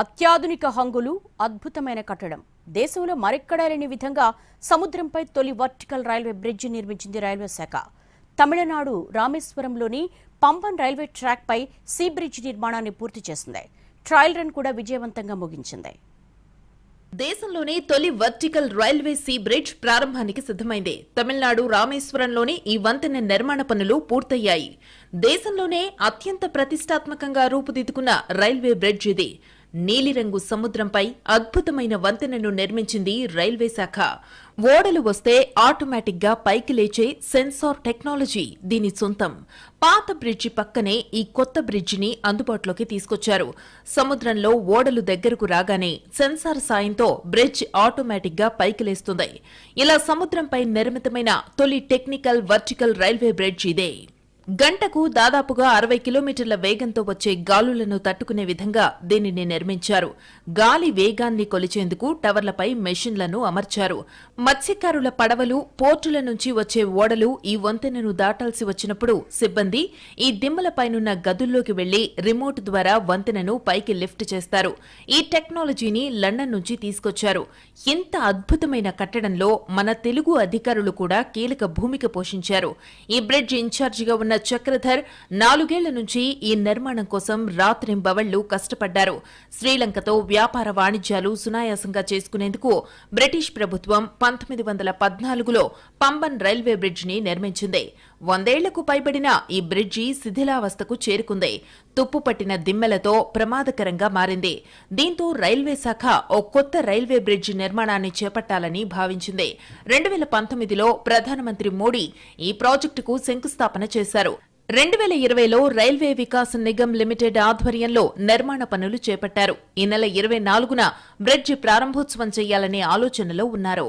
అత్యాధునిక హంగులు అద్భుతమైన కట్టడం. దేశంలో మరెక్కడా లేని విధంగా సముద్రంపై తొలి వర్టికల్ రైల్వే బ్రిడ్జి నిర్మించింది రైల్వే శాఖ. తమిళనాడు రామేశ్వరంలోని పంబన్ రైల్వే ట్రాక్పై సీ బ్రిడ్జ్ నిర్మాణాన్ని పూర్తి చేసింది. ట్రయల్ రన్ కూడా విజయవంతంగా ముగించింది. దేశంలోనే తొలి వర్టికల్ రైల్వే సీ బ్రిడ్జ్ ప్రారంభానికి సిద్ధమైంది. తమిళనాడు రామేశ్వరంలోని ఈ వంతెన నిర్మాణ పనులు పూర్తయ్యాయి. దేశంలోనే అత్యంత ప్రతిష్టాత్మకంగా రూపుదిద్దుకున్న రైల్వే బ్రిడ్జ్ ఇది. నీలిరంగు సముద్రంపై అద్భుతమైన వంతెనను నిర్మించింది రైల్వే శాఖ. ఓడలు వస్తే ఆటోమేటిక్గా పైకి లేచే సెన్సార్ టెక్నాలజీ దీని సొంతం. పాత బ్రిడ్జి పక్కనే ఈ కొత్త బ్రిడ్జిని అందుబాటులోకి తీసుకొచ్చారు. సముద్రంలో ఓడలు దగ్గరకు రాగానే సెన్సార్ సాయంతో బ్రిడ్జ్ ఆటోమేటిక్గా పైకి లేస్తుంది. ఇలా సముద్రంపై నిర్మితమైన తొలి టెక్నికల్ వర్టికల్ రైల్వే బ్రిడ్జ్ ఇదే. గంటకు దాదాపుగా అరవై కిలోమీటర్ల వేగంతో వచ్చే గాలులను తట్టుకునే విధంగా దీనిని నిర్మించారు. గాలి వేగాన్ని కొలిచేందుకు టవర్లపై మెషిన్లను అమర్చారు. మత్స్యకారుల పడవలు పోర్టుల నుంచి వచ్చే ఓడలు ఈ వంతెనను దాటాల్సి వచ్చినప్పుడు సిబ్బంది ఈ దిమ్మలపైనున్న గదుల్లోకి వెళ్ళి రిమోట్ ద్వారా వంతెనను పైకి లిఫ్ట్ చేస్తారు. ఈ టెక్నాలజీని లండన్ నుంచి తీసుకొచ్చారు. ఇంత అద్భుతమైన కట్టడంలో మన తెలుగు అధికారులు కూడా కీలక భూమిక పోషించారు. ఈ బ్రిడ్జ్ ఇన్ఛార్జిగా ఉన్న చక్రధర్ నాలుగేళ్ళ నుంచి ఈ నిర్మాణం కోసం రాత్రింబవళ్ళు కష్టపడ్డారు. శ్రీలంకతో వ్యాపార వాణిజ్యాలు సునాయాసంగా చేసుకునేందుకు బ్రిటిష్ ప్రభుత్వం పంతొమ్మిది వందల పద్నాలుగులో పంబన్ రైల్వే బ్రిడ్జిని నిర్మించింది. వందేళ్ళకు పైబడిన ఈ బ్రిడ్జి శిథిలావస్థకు చేరుకుంది. తుప్పు పట్టిన దిమ్మెలతో ప్రమాదకరంగా మారింది. దీంతో రైల్వే శాఖ ఓ కొత్త రైల్వే బ్రిడ్జి నిర్మాణాన్ని చేపట్టాలని భావించింది. రెండు వేల పంతొమ్మిదిలో ప్రధానమంత్రి మోడీ ఈ ప్రాజెక్టుకు శంకుస్థాపన చేశారు. రెండు వేల ఇరవైలో రైల్వే వికాస్ నిగమ్ లిమిటెడ్ ఆధ్వర్యంలో నిర్మాణ పనులు చేపట్టారు. ఈ నెల ఇరవై నాలుగున బ్రిడ్జి ప్రారంభోత్సవం చేయాలనే ఆలోచనలో ఉన్నారు.